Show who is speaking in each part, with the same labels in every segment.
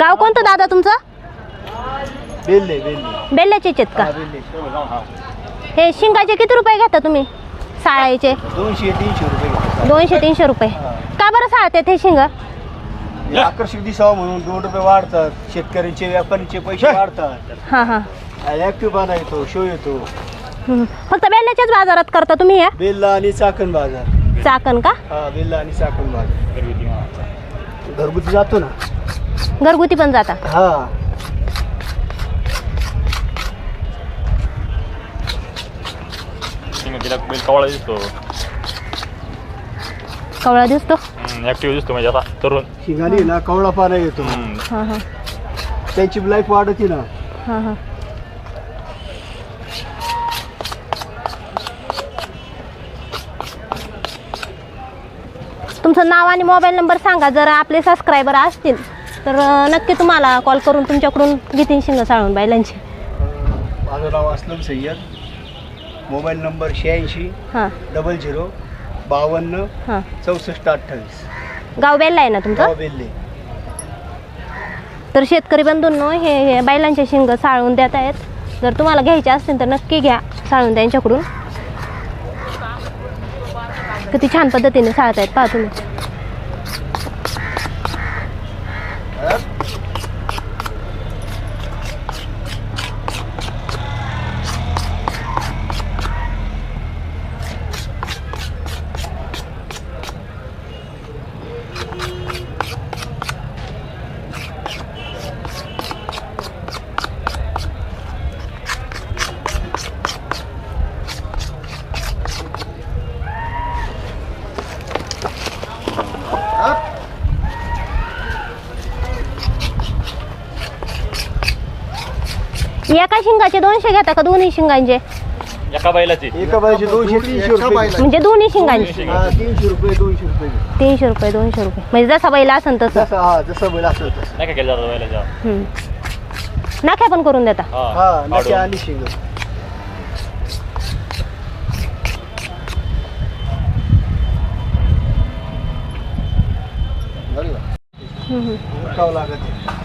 Speaker 1: गाव कोणतं दादा तुमचं?
Speaker 2: बेल्ले बेल्ले.
Speaker 1: बेल्ल्याचेच आहेत का?
Speaker 2: हा, बेल्ले.
Speaker 1: हे. शिंगाचे किती रुपये घेता तुम्ही? साळायचे?
Speaker 2: दोनशे तीनशे रुपये घेतात.
Speaker 1: दोनशे तीनशे रुपये. का बरं साळतात हे शिंग?
Speaker 2: हे आकर्षक दिसावं म्हणून दोन रुपये वाढतात. शेतकऱ्यांचे व्यापाऱ्यांचे पैसे वाढतात.
Speaker 1: हां हां.
Speaker 2: येतो शो येतो.
Speaker 1: फक्त बेल्ल्याच्याच बाजारात करता तुम्ही या?
Speaker 2: बेल्ला आणि चाकण बाजार.
Speaker 1: चाकण का?
Speaker 2: हा बेल्ला आणि चाकण बाजार. घरगुती जातो ना.
Speaker 1: घरगुती पण जाता?
Speaker 2: हा.
Speaker 3: तिला बैल कवळा दिसतो.
Speaker 1: कवळा दिसतो?
Speaker 3: ऍक्टिव्ह दिसतो म्हणजे आता तरुण.
Speaker 2: शिंगाली ना कवळा पाना येतो.
Speaker 3: हम्म.
Speaker 1: हां हां.
Speaker 2: त्यांची लाईफ वाढते ना.
Speaker 1: हां हां. तुमचं नाव आणि मोबाईल नंबर सांगा जर आपले सबस्क्रायबर असतील तर नक्की तुम्हाला कॉल करून तुमच्याकडून घेतीन शिंग साळून बैलांची.
Speaker 2: माझं नाव असलम सय्यद. मोबाईल नंबर शहाऐंशी
Speaker 1: हां.
Speaker 2: डबल झिरो बावन्न
Speaker 1: हां.
Speaker 2: चौसष्ट अठ्ठावीस.
Speaker 1: गाव बेल्ला आहे ना तुमचं?
Speaker 2: बेल्ले.
Speaker 1: तर शेतकरी बंधूंनो हे हे बैलांचे शिंग साळून देत आहेत. जर तुम्हाला घ्यायचे असतील तर नक्की घ्या साळून त्यांच्याकडून. किती छान पद्धतीने साळत आहेत पहा तुम्ही. एका शिंगाचे दोनशे घेता का दोन्ही शिंगांचे?
Speaker 3: एका बैलाची.
Speaker 2: एका बायचे दोनशे तीनशे रुपये
Speaker 1: म्हणजे दोन्ही शिंगांचे.
Speaker 2: हा तीनशे रुपये दोनशे रुपये.
Speaker 1: तीनशे रुपये दोनशे रुपये. म्हणजे जसा बैल असेल तसं.
Speaker 2: जसं हा जसं बैल असलं तसं.
Speaker 3: नाही का केलं जातं बैलाच्या.
Speaker 1: हम्म. नाख्या पण करून देता.
Speaker 3: हा
Speaker 2: हा नक्की
Speaker 3: काढून.
Speaker 2: आणि शिंग.
Speaker 1: हम्म, हम्म.
Speaker 2: लागत आहे.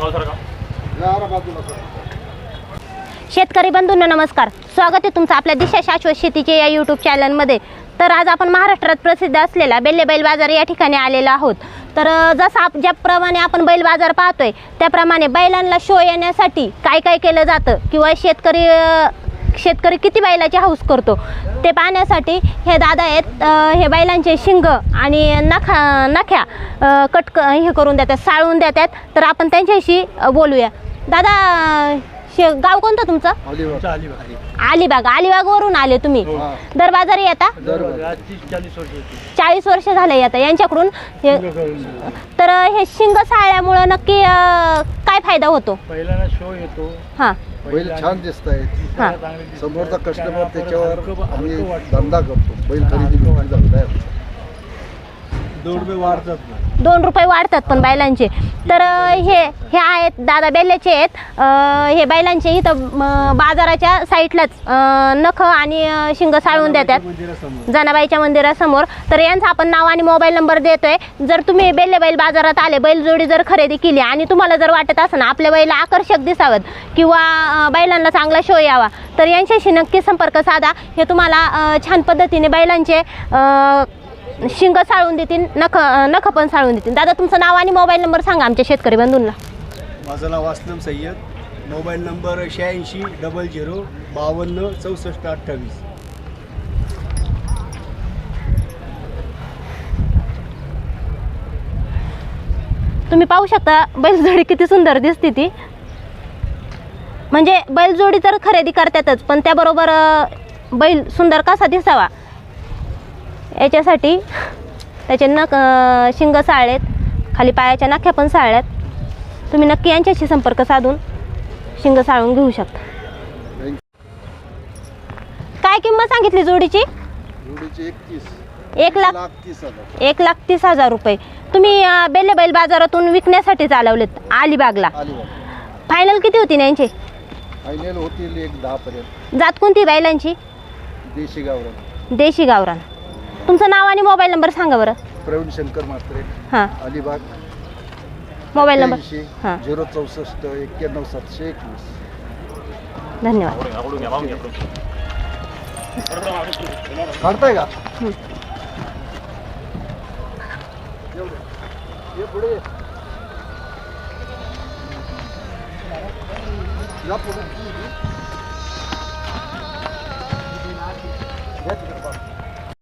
Speaker 3: हो, सर का?
Speaker 1: शेतकरी बंधूंना नमस्कार. स्वागत आहे तुमचं आपल्या दिशा शाश्वत शेतीचे या यूट्यूब चॅनलमध्ये तर आज आपण महाराष्ट्रात प्रसिद्ध असलेला बेल्ले बैल बाजार या ठिकाणी आलेलो आहोत. तर जसं आप ज्याप्रमाणे आपण बैल बाजार पाहतोय त्याप्रमाणे बैलांना शो येण्यासाठी काय काय केलं जातं किंवा शेतकरी शेतकरी किती बैलाची हौस करतो ते पाहण्यासाठी हे दादा आहेत. हे बैलांचे शिंग आणि नखा नख्या कटक कट हे करून देतात साळून देतात. तर आपण त्यांच्याशी बोलूया. दादा शे गाव कोणतं तुमचं?
Speaker 2: अलिबाग. अलिबाग.
Speaker 1: अलिबाग अलिबागवरून आले तुम्ही. दर बाजारी येता? चाळीस वर्ष झाले येता. यांच्याकडून हे- तर हे शिंग साळल्यामुळं नक्की काय फायदा होतो?
Speaker 4: पहिल्याला शो येतो.
Speaker 1: हां.
Speaker 5: बैल छान दिसत आहेत.
Speaker 1: हां.
Speaker 5: समोरचा कस्टमर त्याच्यावर आम्ही धंदा करतो. बैल खरेदी धंदा आहे.
Speaker 2: दोन रुपये वाढतात
Speaker 1: पण बैलांचे. तर हे हे आहेत दादा बेल्ल्याचे आहेत. हे बैलांचे इथं बाजाराच्या साईडलाच नख आणि शिंग साळून देतात. जनाबाईच्या मंदिरासमोर. तर यांचा आपण नाव आणि मोबाईल नंबर देतोय. जर तुम्ही बेल्ले बैल बाजारात आले बैलजोडी जर खरेदी केली आणि तुम्हाला जर वाटत असं ना आपल्या बैल आकर्षक दिसावेत किंवा बैलांना चांगला शो यावा तर यांच्याशी नक्की संपर्क साधा. हे तुम्हाला छान पद्धतीने बैलांचे शिंग साळून देतील नख नख पण साळून देतील दादा तुमचं नाव आणि मोबाईल नंबर सांगा आमच्या शेतकरी बंधूंना.
Speaker 2: माझं नाव असलम सय्यद. मोबाईल नंबर शहाऐंशी डबल झिरो बावन्न चौसष्ट अठ्ठावीस.
Speaker 1: तुम्ही पाहू शकता बैलजोडी किती सुंदर दिसते ती. म्हणजे बैलजोडी तर खरेदी करतातच पण त्याबरोबर बैल सुंदर कसा दिसावा? याच्यासाठी त्याचे नख शिंग साळलेत खाली पायाच्या नाख्या पण साळल्यात. तुम्ही नक्की यांच्याशी संपर्क साधून शिंग साळून घेऊ शकता. काय किंमत सांगितली जोडीची? एक लाख एक लाख तीस हजार रुपये. तुम्ही अं, बेल्ले बैल बाजारातून विकण्यासाठी चालवलेत अलिबागला.
Speaker 5: अलिबाग.
Speaker 1: फायनल किती होती ना यांची?
Speaker 5: फायनल होतील एक दहा पर्यंत
Speaker 1: जात कोणती बैलांची?
Speaker 5: देशी गावरान.
Speaker 1: देशी गावरान. तुमचं नाव आणि मोबाईल नंबर सांगा बरं.
Speaker 5: प्रवीण शंकर म्हात्रे
Speaker 1: हां.
Speaker 5: अलिबाग.
Speaker 1: Mobile number. हां.
Speaker 5: झिरो चौसष्ट एक्क्याण्णव सातशे एकवीस.
Speaker 1: धन्यवाद.
Speaker 5: काढताय का. ये पुढे. ये. या पुढे.